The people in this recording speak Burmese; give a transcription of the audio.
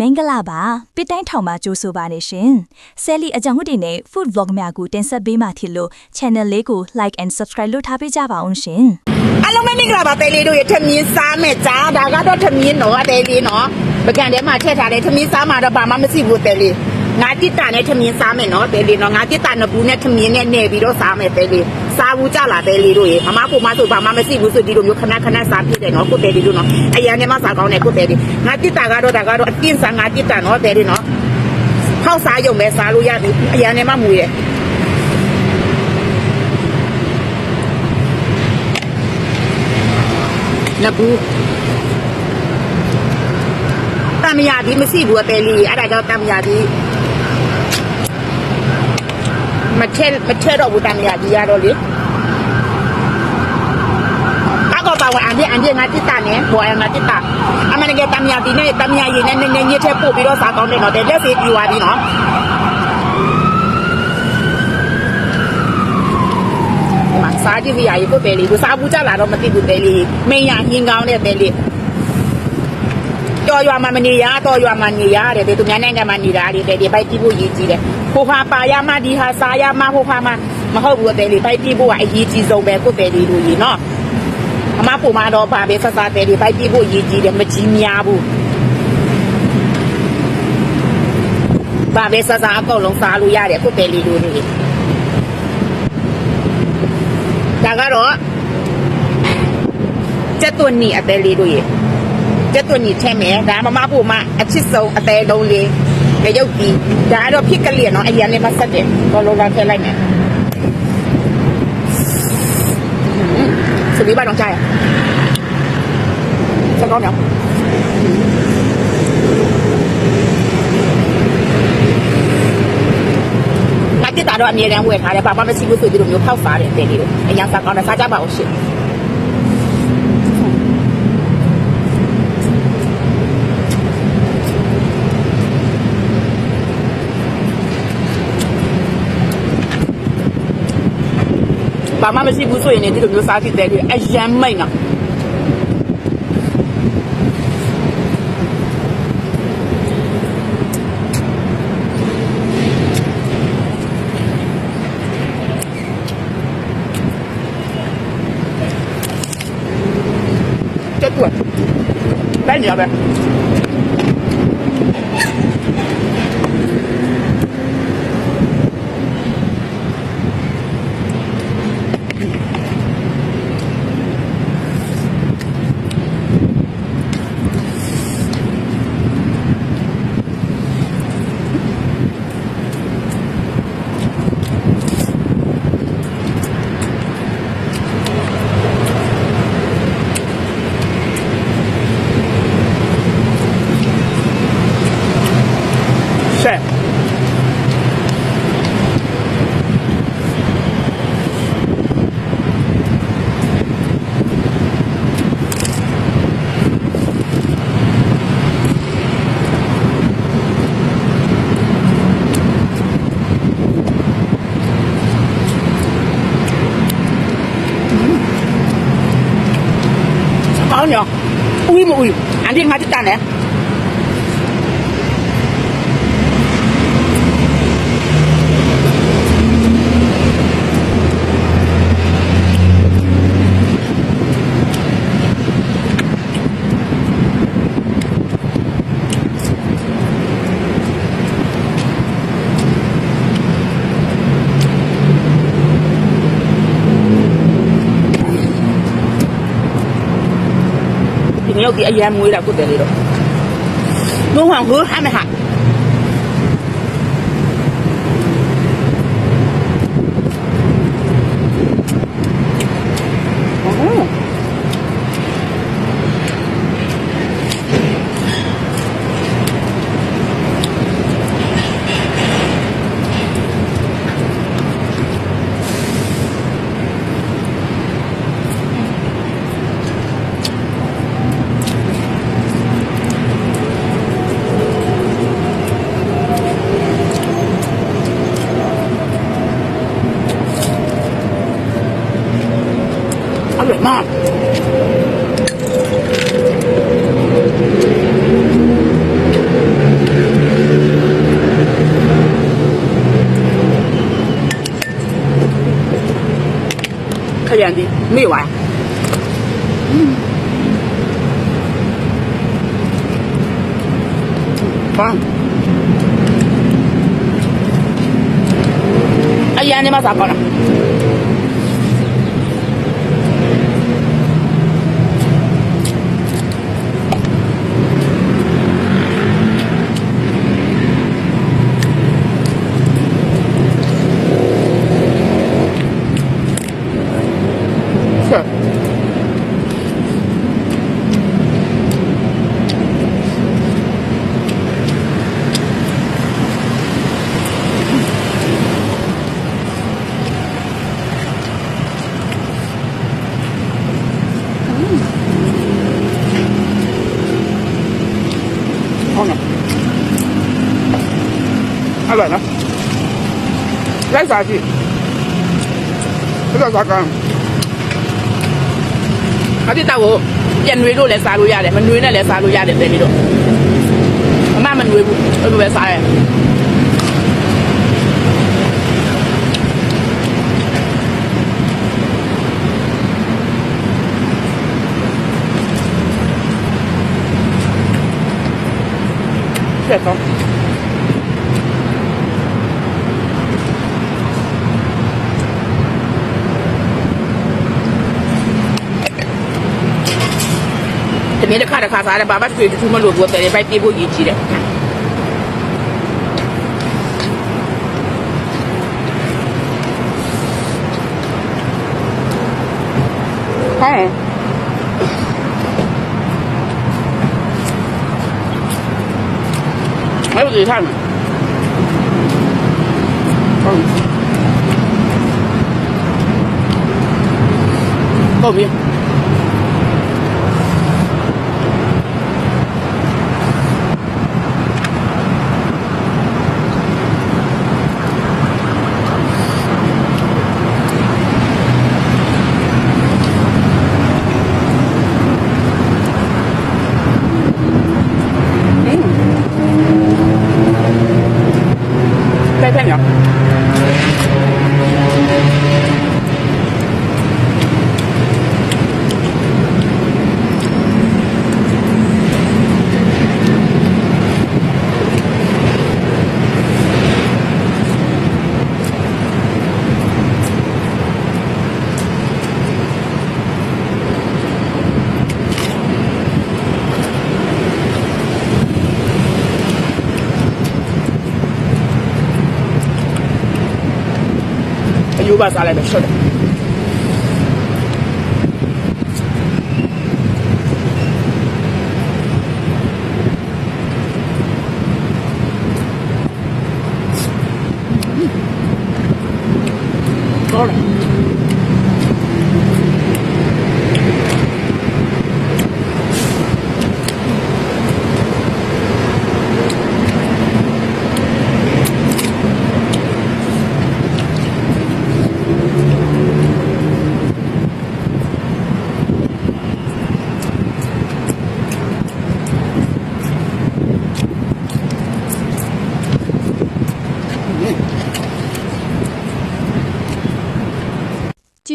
မင်္ဂလာပါပစ်တိုင်းထောင်မှာကြိုးဆိုပါနေရှင်ဆယ်လီအကြောင်းတွေနဲ့ food vlog များကိုတင်ဆက်ပေးမှဖြစ်လို့ channel လေးကို like and subscribe လုပ်ထားပေးကြပါအောင်ရှင်အားလုံးပဲမင်္ဂလာပါတဲလေးတို့ရဲ့ထမင်းစားမဲ့ကြားဒါကတော့ထမင်းတော့တဲလေးနော်ပကံထဲမှာထည့်ထားတယ်ထမင်းစားမှာတော့ဘာမှမရှိဘူးတဲလေး ငါတိတာနဲ့ထမင်းစားမယ်နော်တဲလေးနော်ငါတိတာနဘူးနဲ့ထမင်းနဲ့နေပြီးတော့စားမယ်တဲလေးစားဘူးကြလားတဲလေးတို့ရဲ့မမကိုမဆိုဘာမှမရှိဘူးဆိုဒီလိုမျိုးခဏခဏစားဖြစ်တယ်နော်ကိုတဲလေးတို့နော်အရန်ထဲမှာစားကောင်းတယ်ကိုတဲလေးငါတိတာကတော့ဒါကတော့အတင်းစားငါတိတာနော်တဲလေးနော်ဟောက်စားရုံပဲစားလို့ရပြီအရန်ထဲမှာမူရဲ့နဘူးတမယာဒီမရှိဘူးအတယ်လီအဲ့ဒါကြောင့်တမယာဒီ မထဲမထဲတော့ဘူးတမယာဒီရတော့လေကောပါဝအန်ဒီအန်ဒီငါတိတာနဲ့ဘောအငါတိတာအမနကတမယာဒီနဲ့တမယာရင်းနဲ့နည်းနည်းညစ်ထဲပို့ပြီးတော့စားကောင်းတယ်တော့တဲ့လက်စီပြီးသွားပြီနော်ဒီမှာစားကြည့်ရည်ကိုပဲလီကိုစားဘူးကြလာတော့မသိဘူးပဲလီမင်းရဟင်းကောင်းတဲ့ပဲလီ တော်ရွာမှာမနေရတော်ရွာမှာနေရတယ်တဲ့သူများနိုင်ငံမှာနေတာတဲ့ဒီဘိုက်ကြည့်ဖို့ရည်ကြီးတယ်ဟိုဟာပါရမဒီဟာစားရမဟိုဟာမမဟုတ်ဘူးတဲ့လီဘိုက်ကြည့်ဖို့ကအရေးကြီးဆုံးပဲကိုပဲလီလူကြီးနော်အမပုံမတော့ပါပဲဆက်စားတဲ့လီဘိုက်ကြည့်ဖို့ရည်ကြီးတယ်မကြီးများဘူးပါပဲဆက်စားအကုန်လုံးစားလို့ရတယ်ကိုပဲလီလူကြီးဒါကတော့ကျက်သွန်နီအသေးလေးတို့ရေ ကျက်သွန်နီထဲမယ်ဒါမမဖို့မအချစ်ဆုံးအသေးလုံးလေးကြရုပ်ပြီးဒါကတော့ဖြစ်ကလေးနော်အရင်လေးမဆက်တယ်ဘောလုံးလာထည့်လိုက်မယ်စလီပါတော့ကြာရစကောင်းနော်ငါတက်တာတော့အမြဲတမ်းဝယ်ထားတယ်ဘာမှမရှိဘူးဆိုဒီလိုမျိုးဖောက်စားတယ်တဲ့လေးတို့အရင်စားကောင်းတယ်စားကြပါဦးရှင် ဘာမှမရှိဘူးဆိုရင်လည်းဒီလိုမျိုးစားဖြစ်တယ်လေအယမ်းမိတ်နော်ကျက်သွန် ကောင်းညဦးမဦးအန်ဒီငါတက်တန် နဲ့ဒီမြောက်ဒီအရန်မွေးတာကုတ်တယ်လေတော့ဘုံဟောင်းဟိုဟာမဟာ 元的没有啊。嗯。放。哎呀，你妈咋搞了？à ngon à à lạnh lắm. Giá gì? Cái giá cả ငါတိတောက်ကိုပြန်နှွေလို့လည်းစားလို့ရတယ်မနှွေနဲ့လည်းစားလို့ရတယ်ပဲပြီးတော့အမမနှွေဘူးအဲ့လိုပဲစားရတယ်ဖြစ်တော့ တမင်းတစ်ခါတစ်ခါစားတယ်ဘာမှတွေ့တူမလို့ဘူးတယ်ပဲပြေးဖို့ရည်ကြီးတယ်ဟဲ့还有自己看呢。嗯。够皮。 مسئله بس شده.